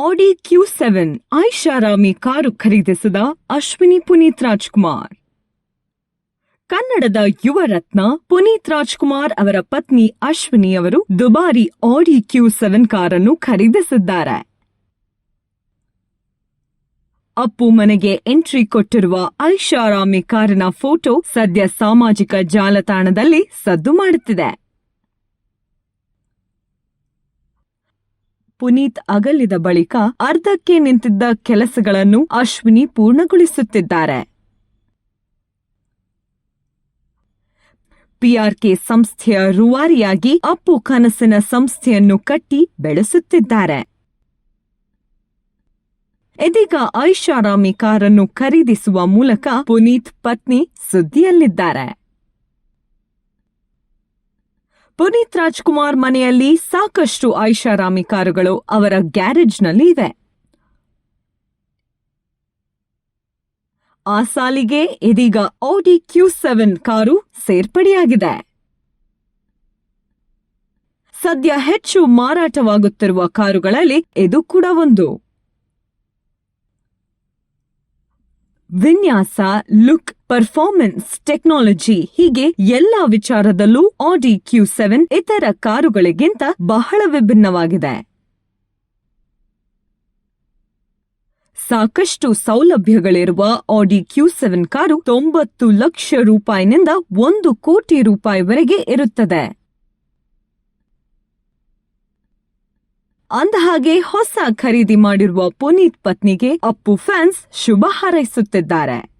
ಆಡಿ Q seven ಐಷಾರಾಮಿ car ಖರೀದಿಸಿದ ಅಶ್ವಿನಿ ಪುನೀತ್ ರಾಜ್ಕುಮಾರ್. ಕನ್ನಡದ ಯುವ ರತ್ನ ಪುನೀತ್ ರಾಜ್ಕುಮಾರ್ ಅವರ ಪತ್ನಿ ಅಶ್ವಿನಿ ಅವರು ದುಬಾರಿ ಆಡಿ ಕ್ಯೂ ಸೆವೆನ್ ಕಾರನ್ನು ಖರೀದಿಸಿದ್ದಾರೆ. ಅಪ್ಪು ಮನೆಗೆ ಎಂಟ್ರಿ ಕೊಟ್ಟಿರುವ ಐಷಾರಾಮಿ ಕಾರಿನ ಫೋಟೋ ಸದ್ಯ ಸಾಮಾಜಿಕ ಜಾಲತಾಣದಲ್ಲಿ ಸದ್ದು ಮಾಡುತ್ತಿದೆ. ಪುನೀತ್ ಅಗಲಿದ ಬಳಿಕ ಅರ್ಧಕ್ಕೆ ನಿಂತಿದ್ದ ಕೆಲಸಗಳನ್ನು ಅಶ್ವಿನಿ ಪೂರ್ಣಗೊಳಿಸುತ್ತಿದ್ದಾರೆ. ಪಿಆರ್ಕೆ ಸಂಸ್ಥೆಯ ರುವಾರಿಯಾಗಿ ಅಪ್ಪು ಕನಸಿನ ಸಂಸ್ಥೆಯನ್ನು ಕಟ್ಟಿ ಬೆಳೆಸುತ್ತಿದ್ದಾರೆ. ಇದೀಗ ಐಷಾರಾಮಿ ಕಾರನ್ನು ಖರೀದಿಸುವ ಮೂಲಕ ಪುನೀತ್ ಪತ್ನಿ ಸುದ್ದಿಯಲ್ಲಿದ್ದಾರೆ. ಪುನೀತ್ ರಾಜ್ಕುಮಾರ್ ಮನೆಯಲ್ಲಿ ಸಾಕಷ್ಟು ಐಷಾರಾಮಿ ಕಾರುಗಳು ಅವರ ಗ್ಯಾರೇಜ್ನಲ್ಲಿ ಇವೆ. ಆ ಸಾಲಿಗೆ ಇದೀಗ ಆಡಿ ಕ್ಯೂ ಸೆವೆನ್ ಕಾರು ಸೇರ್ಪಡೆಯಾಗಿದೆ. ಸದ್ಯ ಹೆಚ್ಚು ಮಾರಾಟವಾಗುತ್ತಿರುವ ಕಾರುಗಳಲ್ಲಿ ಇದು ಕೂಡ ಒಂದು. ವಿನ್ಯಾಸ ಲುಕ್ ಪರ್ಫಾರ್ಮೆನ್ಸ್ ಟೆಕ್ನಾಲಜಿ ಹೀಗೆ ಎಲ್ಲಾ ವಿಚಾರದಲ್ಲೂ ಆಡಿ ಕ್ಯೂ ಸೆವೆನ್ ಇತರ ಕಾರುಗಳಿಗಿಂತ ಬಹಳ ವಿಭಿನ್ನವಾಗಿದೆ. ಸಾಕಷ್ಟು ಸೌಲಭ್ಯಗಳಿರುವ ಆಡಿ ಕ್ಯೂ ಸೆವೆನ್ ಕಾರು ತೊಂಬತ್ತು ಲಕ್ಷ ರೂಪಾಯಿನಿಂದ ಒಂದು ಕೋಟಿ ರೂಪಾಯಿವರೆಗೆ ಇರುತ್ತದೆ. ಅಂದಹಾಗೆ ಹೊಸ ಖರೀದಿ ಮಾಡಿರುವ ಪುನೀತ್ ಪತ್ನಿಗೆ ಅಪ್ಪು ಫ್ಯಾನ್ಸ್ ಶುಭ ಹಾರೈಸುತ್ತಿದ್ದಾರೆ.